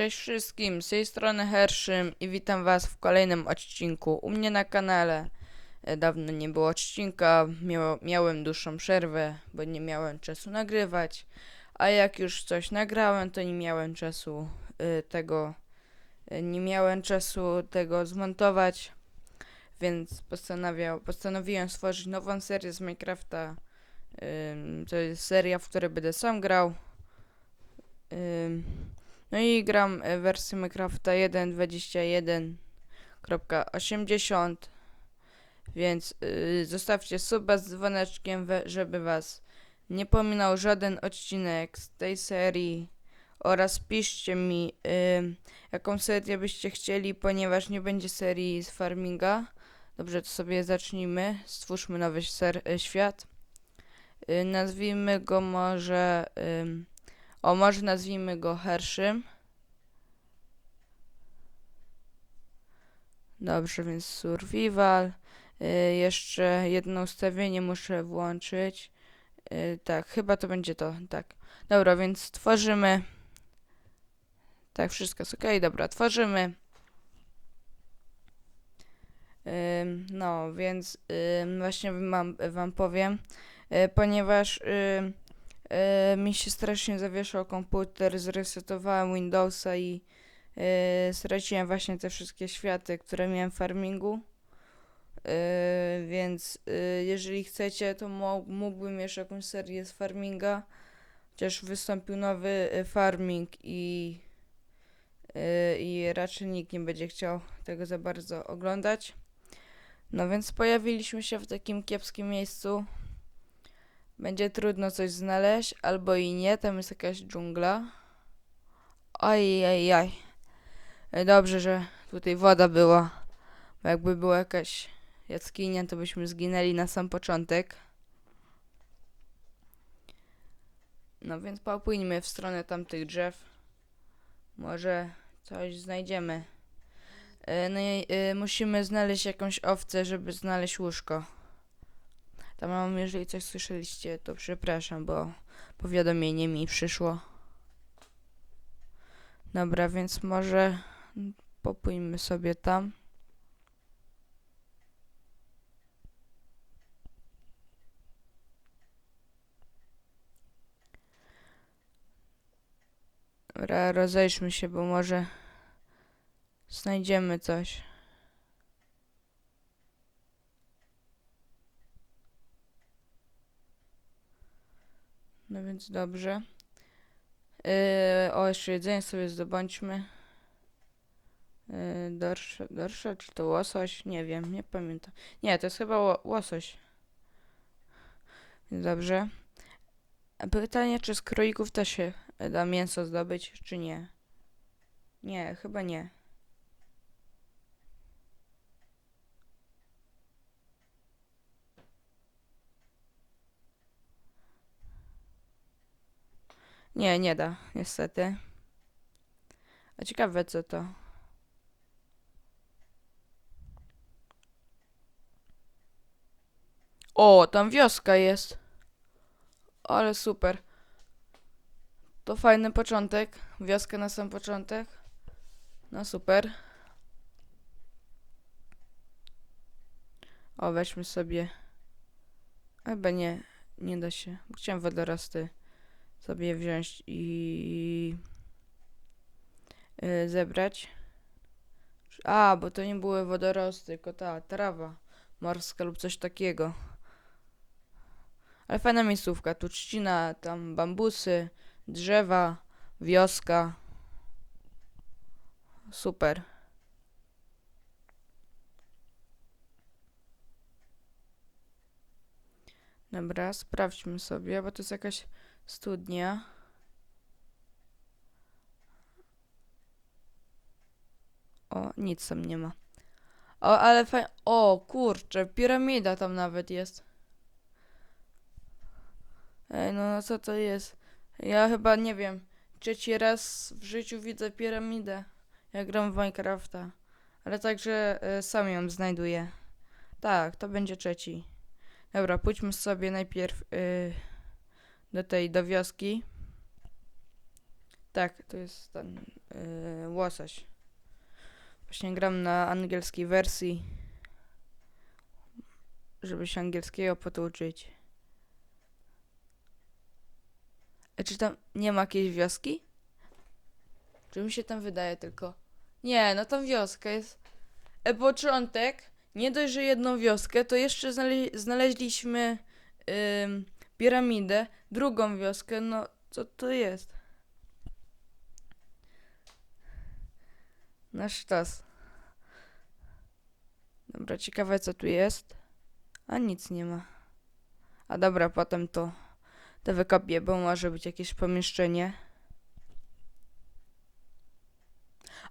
Cześć wszystkim, z tej strony Herszym i witam was w kolejnym odcinku u mnie na kanale. E, Dawno nie było odcinka, miało, miałem dłuższą przerwę, bo nie miałem czasu nagrywać, a jak już coś nagrałem, to nie miałem czasu y, tego, y, nie miałem czasu tego zmontować, więc postanowiłem stworzyć nową serię z Minecrafta. Ym, to jest seria, w której będę sam grał. Ym, no i gram e, wersję Minecrafta 1.21.80 Więc y, zostawcie suba z dzwoneczkiem, żeby was nie pominął żaden odcinek z tej serii oraz piszcie mi y, jaką serię byście chcieli, ponieważ nie będzie serii z farminga. Dobrze, to sobie zacznijmy. Stwórzmy nowy ser- e, świat. Y, nazwijmy go może... ym, o, może nazwijmy go Herszym. Dobrze, więc survival. Y, jeszcze jedno ustawienie muszę włączyć. Y, tak, chyba to będzie to. Tak. Dobra, więc tworzymy. Tak, wszystko jest ok. Dobra, tworzymy. Ym, no, więc właśnie wam, wam powiem, y, ponieważ E, mi się strasznie zawieszał komputer, zresetowałem Windowsa i e, straciłem właśnie te wszystkie światy, które miałem w farmingu. E, więc e, jeżeli chcecie, to mógłbym jeszcze jakąś serię z farminga. Chociaż wystąpił nowy farming i, i raczej nikt nie będzie chciał tego za bardzo oglądać. No więc pojawiliśmy się w takim kiepskim miejscu. Będzie trudno coś znaleźć, albo i nie, tam jest jakaś dżungla. Oj. E, Dobrze, że tutaj woda była. Bo jakby była jakaś jaskinia, to byśmy zginęli na sam początek. No więc popłyńmy w stronę tamtych drzew. Może coś znajdziemy. E, No i e, musimy znaleźć jakąś owcę, żeby znaleźć łóżko. Tam jeżeli coś słyszeliście, to przepraszam, bo powiadomienie mi przyszło. Dobra, więc może popójmy sobie tam. Dobra, rozejrzmy się, bo może znajdziemy coś. No więc dobrze. Yy, o, jeszcze jedzenie sobie zdobądźmy. Yy, dorsze, czy to łosoś? Nie wiem, nie pamiętam. Nie, to jest chyba ło łosoś. Dobrze. Pytanie, czy z królików też się da mięso zdobyć, czy nie? Nie, chyba nie. Nie, nie da, niestety. A ciekawe co to. O, tam wioska jest. Ale super. To fajny początek. Wioska na sam początek. No super. O, weźmy sobie. Chyba nie, nie da się. Chciałem wodorosty sobie wziąć i y, zebrać. A, bo to nie były wodorosty, tylko ta trawa morska lub coś takiego. Ale fajna miejscówka. Tu trzcina, tam bambusy, drzewa, wioska. Super. Dobra, sprawdźmy sobie, bo to jest jakaś studnia. O, nic tam nie ma. O, ale fajnie. O, kurczę, piramida tam nawet jest. Ej, no no co to jest? Ja chyba nie wiem. Trzeci raz w życiu widzę piramidę. Jak gram w Minecrafta. Ale także e, sam ją znajduję. Tak, to będzie trzeci. Dobra, pójdźmy sobie najpierw y, do tej, do wioski. Tak, to jest ten yy, łosoś. Właśnie gram na angielskiej wersji, żeby się angielskiego potuczyć. E, czy tam nie ma jakiejś wioski? Czy mi się tam wydaje tylko? Nie, no tam wioska jest. E, początek, nie dość, że jedną wioskę, to jeszcze znale znaleźliśmy ym, piramidę, drugą wioskę, no co to jest? Nasz sztos. Dobra, ciekawe co tu jest. A nic nie ma. A dobra, potem to, to wykopię, bo może być jakieś pomieszczenie.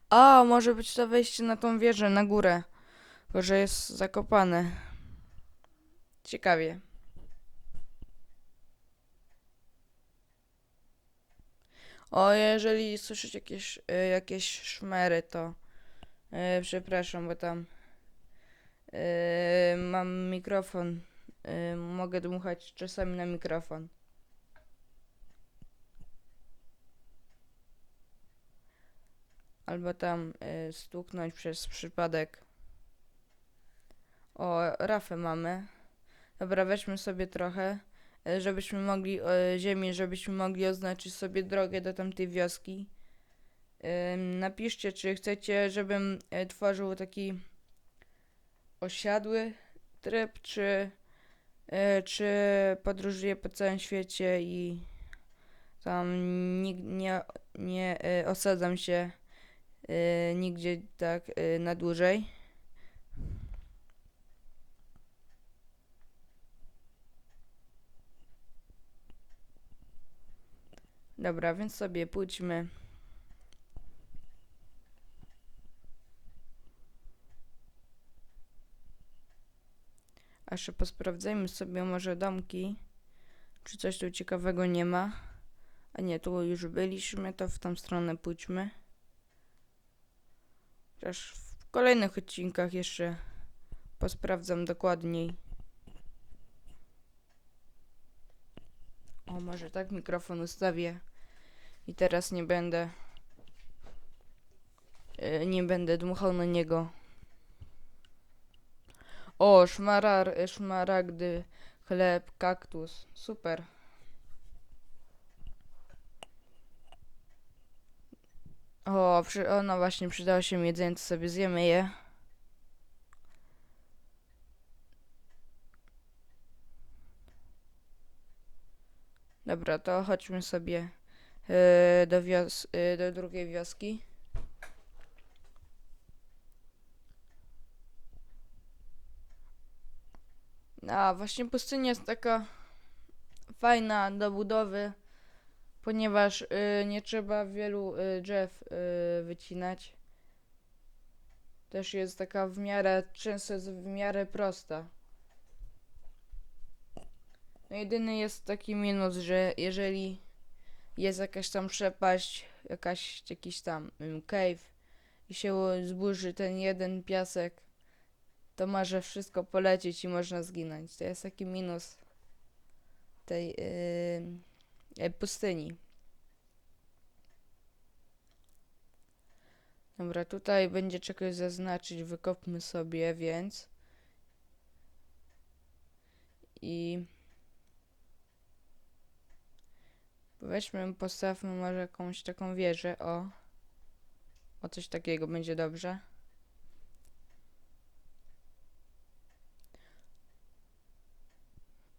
A, może być to wejście na tą wieżę, na górę. Tylko, że jest zakopane. Ciekawie. O, jeżeli słyszycie jakieś, y, jakieś szmery, to y, przepraszam, bo tam y, mam mikrofon. Mogę dmuchać czasami na mikrofon. Albo tam stuknąć przez przypadek. O, rafę mamy. Dobra, weźmy sobie trochę, e, żebyśmy mogli, e, ziemię, żebyśmy mogli oznaczyć sobie drogę do tamtej wioski. Ym, Napiszcie, czy chcecie, żebym e, tworzył taki osiadły tryb, czy, e, czy podróżuję po całym świecie i tam nie, nie, nie e, osadzam się e, nigdzie tak e, na dłużej. Dobra, więc sobie pójdźmy. A jeszcze posprawdzajmy sobie może domki. Czy coś tu ciekawego nie ma. A nie, tu już byliśmy, to w tą stronę pójdźmy. Chociaż w kolejnych odcinkach jeszcze posprawdzam dokładniej. O, może tak mikrofon ustawię. I teraz nie będę. e, Nie będę dmuchał na niego. O, szmarar, e, szmaragdy, chleb, kaktus. Super. O, przy, no właśnie, przydało się jedzenie, to sobie zjemy je. Dobra, to chodźmy sobie do, wios- e, do drugiej wioski. A właśnie pustynia jest taka fajna do budowy, ponieważ y, nie trzeba wielu y, drzew y, wycinać. Też jest taka w miarę, często jest w miarę prosta. No jedyny jest taki minus, że jeżeli jest jakaś tam przepaść, jakaś, jakiś tam ym, cave i się zburzy ten jeden piasek, to może wszystko polecieć i można zginąć. To jest taki minus tej yy, yy, pustyni. Dobra, tutaj będzie czegoś zaznaczyć, wykopmy sobie, więc i weźmy, postawmy może jakąś taką wieżę, o o coś takiego będzie dobrze.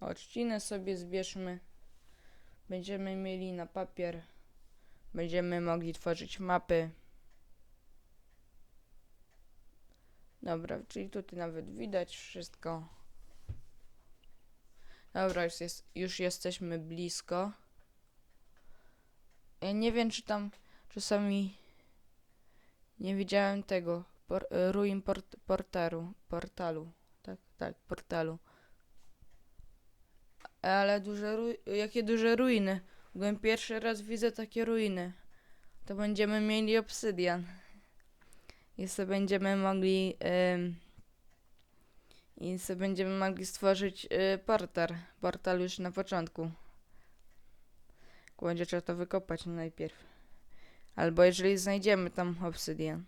O, trzcinę sobie zbierzmy. Będziemy mieli na papier. Będziemy mogli tworzyć mapy. Dobra, czyli tutaj nawet widać wszystko. Dobra, już, jest, już jesteśmy blisko. Ja nie wiem, czy tam czasami nie widziałem tego por, ruin port, portaru, portalu. Tak, tak, portalu. Ale duże jakie duże ruiny. Byłem pierwszy raz widzę takie ruiny. To będziemy mieli obsydian. I sobie będziemy mogli ym, i sobie będziemy mogli stworzyć y, portal. Portal już na początku. Będzie trzeba to wykopać najpierw. Albo jeżeli znajdziemy tam obsydian.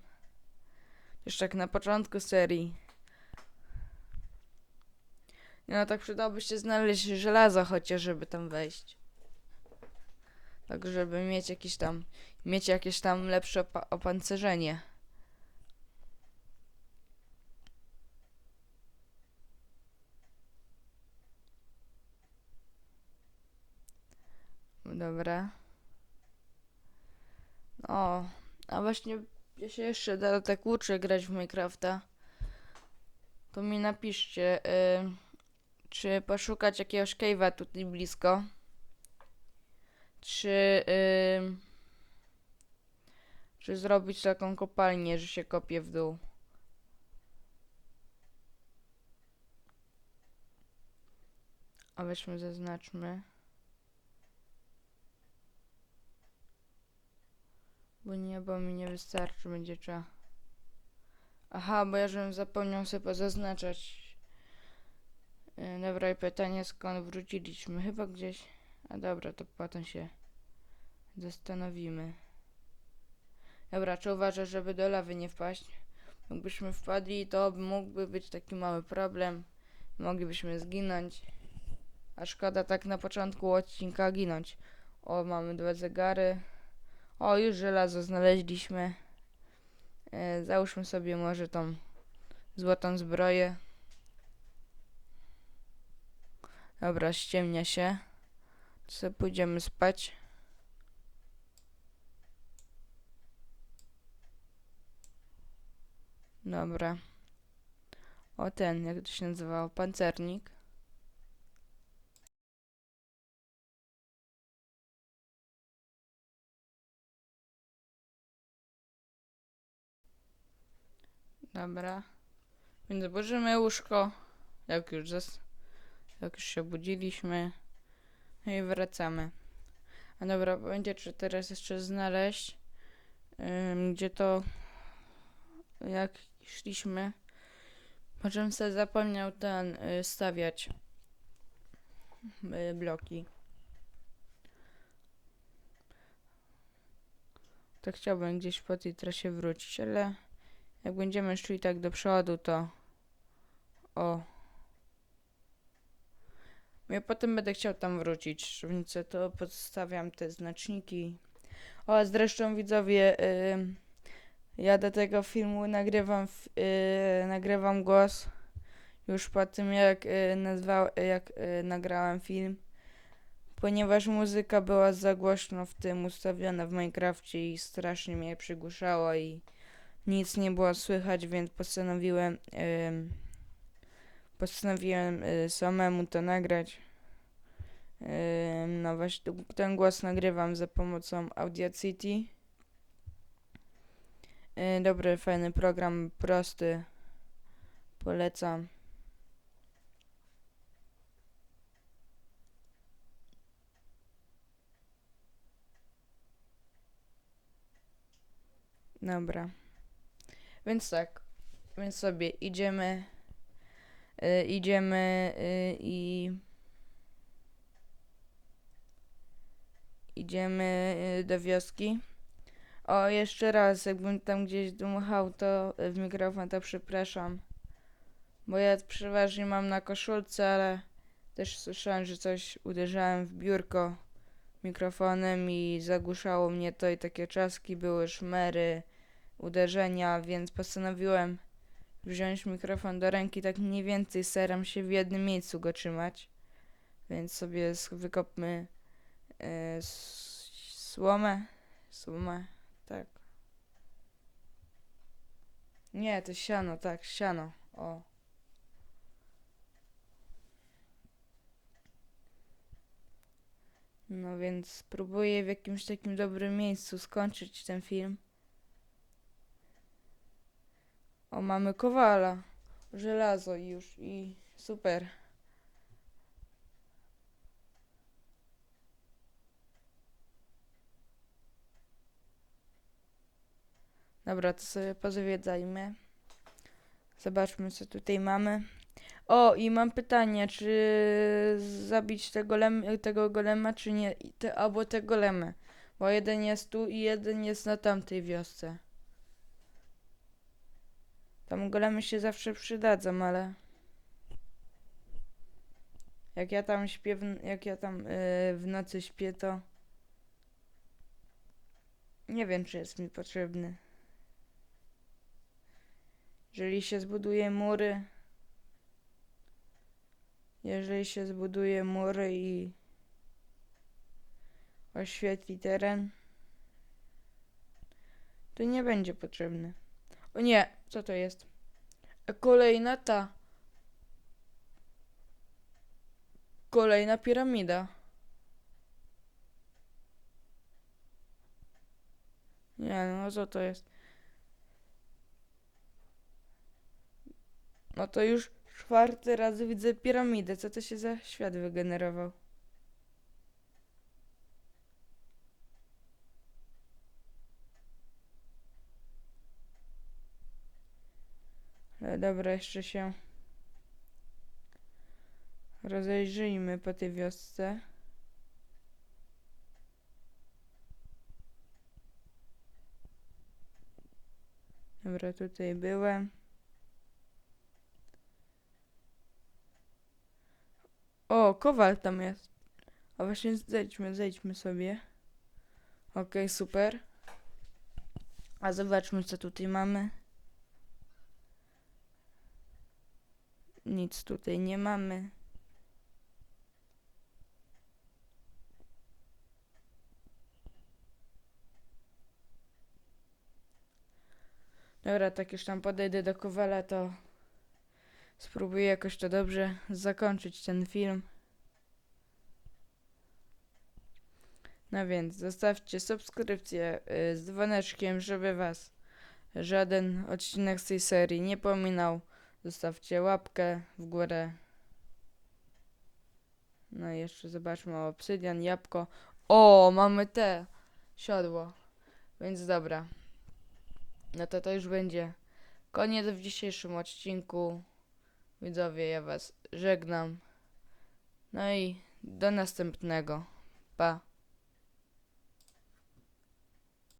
Już tak na początku serii. No tak przydałoby się znaleźć żelazo chociaż, żeby tam wejść. Tak, żeby mieć jakieś tam, mieć jakieś tam lepsze opa- opancerzenie. Dobra. O, a właśnie ja się jeszcze da tak uczę grać w Minecrafta. To mi napiszcie, y, czy poszukać jakiegoś cave'a tutaj blisko. Czy, y, czy zrobić taką kopalnię, że się kopie w dół. A weźmy, zaznaczmy. Bo nie, bo mi nie wystarczy, będzie trzeba. Aha, bo ja żebym zapomniał sobie pozaznaczać. Yy, dobra, i pytanie skąd wróciliśmy? Chyba gdzieś. A dobra, to potem się zastanowimy. Dobra, czy uważasz, żeby do lawy nie wpaść? Jakbyśmy wpadli, to mógłby być taki mały problem. Moglibyśmy zginąć. A szkoda tak na początku odcinka ginąć. O, mamy dwa zegary. O, już żelazo znaleźliśmy. E, załóżmy sobie może tą złotą zbroję. Dobra, ściemnia się. Sobie pójdziemy spać. Dobra. O ten, jak to się nazywał? Pancernik. Dobra. Więc zburzymy łóżko. Jak już, zas- jak już się budziliśmy. No i wracamy. A dobra, będzie czy teraz jeszcze znaleźć, gdzie to, jak szliśmy. Możemy sobie zapomniał ten y, stawiać y, bloki. To chciałbym gdzieś po tej trasie wrócić, ale jak będziemy szli tak do przodu, to o. Ja potem będę chciał tam wrócić, szybnicę, to podstawiam te znaczniki. O, zresztą widzowie, ym, ja do tego filmu nagrywam, f- y, nagrywam głos już po tym, jak, y, nazwał, jak y, nagrałem film. Ponieważ muzyka była za głośno w tym ustawiona w Minecrafcie i strasznie mnie przygłuszało i nic nie było słychać, więc postanowiłem ym, postanowiłem y, samemu to nagrać. Ym, no właśnie ten głos nagrywam za pomocą Audacity. Y, dobry, fajny program, prosty. Polecam. Dobra. Więc tak. Więc sobie idziemy. Y, idziemy y, i. Idziemy y, do wioski. O, jeszcze raz, jakbym tam gdzieś dmuchał to w mikrofon, to przepraszam. Bo ja przeważnie mam na koszulce, ale też słyszałem, że coś uderzałem w biurko mikrofonem i zagłuszało mnie to i takie czaski były, szmery, uderzenia, więc postanowiłem wziąć mikrofon do ręki, tak mniej więcej staram się w jednym miejscu go trzymać. Więc sobie wykopmy s- słomę. Słomę, tak. Nie, to siano, tak, siano. O. No więc spróbuję w jakimś takim dobrym miejscu skończyć ten film. O, mamy kowala. Żelazo już i super. Dobra, to sobie pozwiedzajmy. Zobaczmy, co tutaj mamy. O, i mam pytanie, czy zabić tego, golem, tego golema, czy nie? Te, albo te golemy. Bo jeden jest tu i jeden jest na tamtej wiosce. Tam golemy się zawsze przydadzą, ale... Jak ja tam śpię, w, jak ja tam yy, w nocy śpię, to... Nie wiem, czy jest mi potrzebny. Jeżeli się zbuduje mury... Jeżeli się zbuduje mury i oświetli teren, to nie będzie potrzebny. O nie, co to jest? Kolejna ta. Kolejna piramida. Nie, no co to jest? No to już czwarty raz widzę piramidę. Co to się za świat wygenerował? Dobra, jeszcze się rozejrzyjmy po tej wiosce. Dobra, tutaj byłem. O, kowal tam jest. A właśnie zejdźmy, zejdźmy sobie. Okej, super. A zobaczmy, co tutaj mamy. Nic tutaj nie mamy. Dobra, tak już tam podejdę do Kowala, to spróbuję jakoś to dobrze zakończyć ten film. No więc zostawcie subskrypcję y, z dzwoneczkiem, żeby was żaden odcinek z tej serii nie pominął. Zostawcie łapkę w górę. No i jeszcze zobaczmy obsydian, jabłko. O, mamy te siodło. Więc dobra. No to to już będzie koniec w dzisiejszym odcinku. Widzowie, ja was żegnam. No i do następnego. Pa.